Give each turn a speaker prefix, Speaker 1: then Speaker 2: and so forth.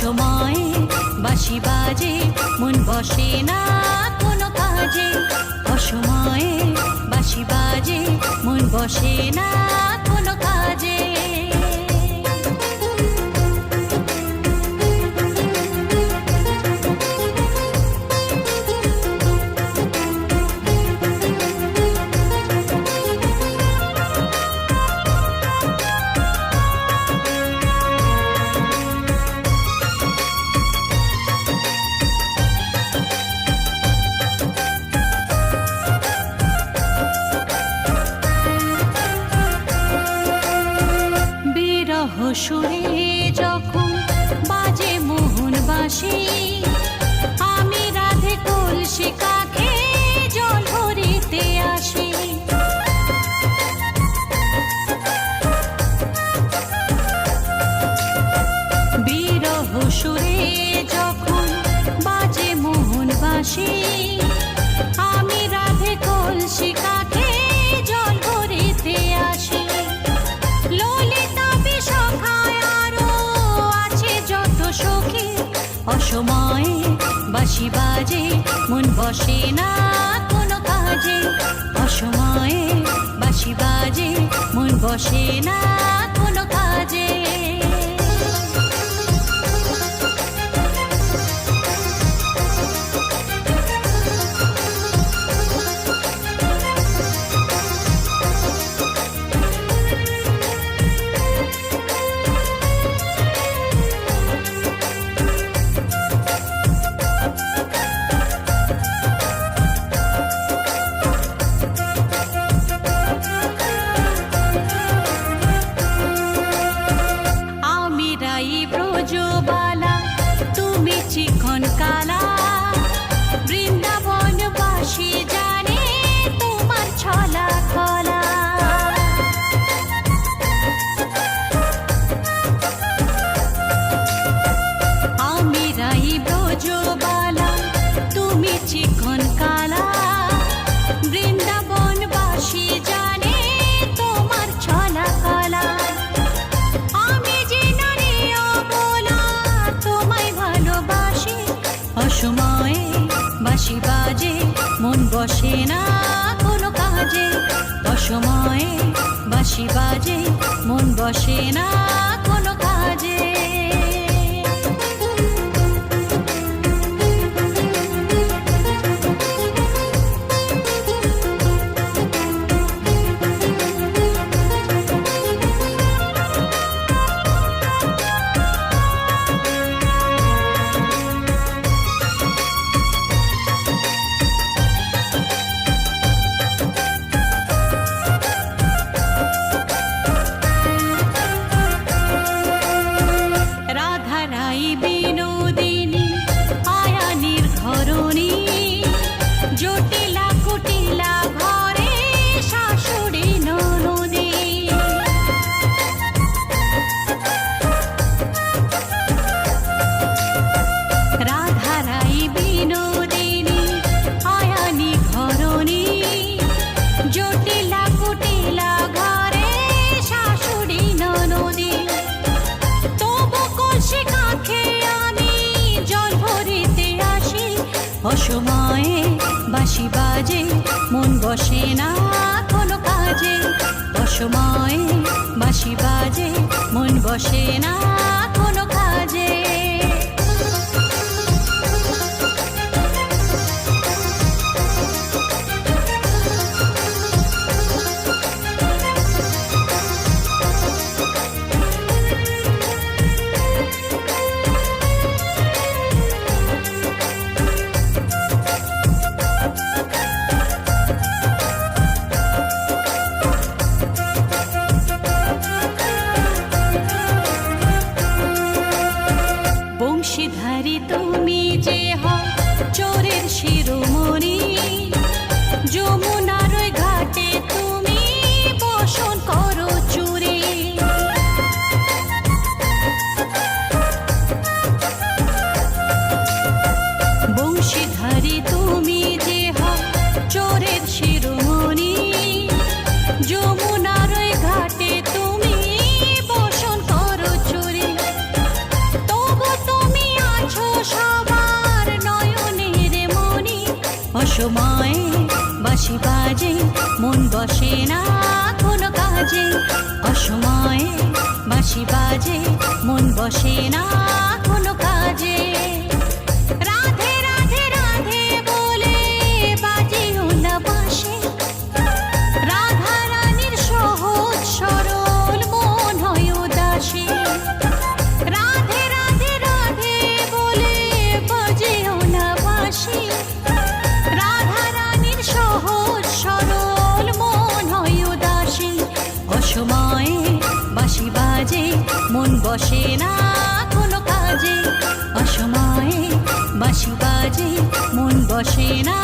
Speaker 1: সময়ে বাঁশি বাজে মন বসে না কোনো কাজে। অসময়ে বাঁশি বাজে মন বসে না সুরে যখন বাজে মোহন বাসি, আমি রাধে কলসি কাকে জল ভরিতে আসি। বিরহ সুরে যখন বাজে মোহন বাসি অসময়ে বাসি বাজে মন বসে না কোনো কাজে। অসময়ে বাসি বাজে মন বসে না আমি রাই বসে না কোনো কাজে অসময়ে বাসি বাজে মন বসে না অসময়ে বাঁশি বাজে মন বসে না কোনো কাজে। অসময়ে বাঁশি বাজে মন বসে না অসময়ে বাঁশি বাজে মন বসে না কোনো কাজে। অসময়ে বাঁশি বাজে মন বসে না বসে না কোনো কাজে অসময়ে বাসি বাজে মন বসে না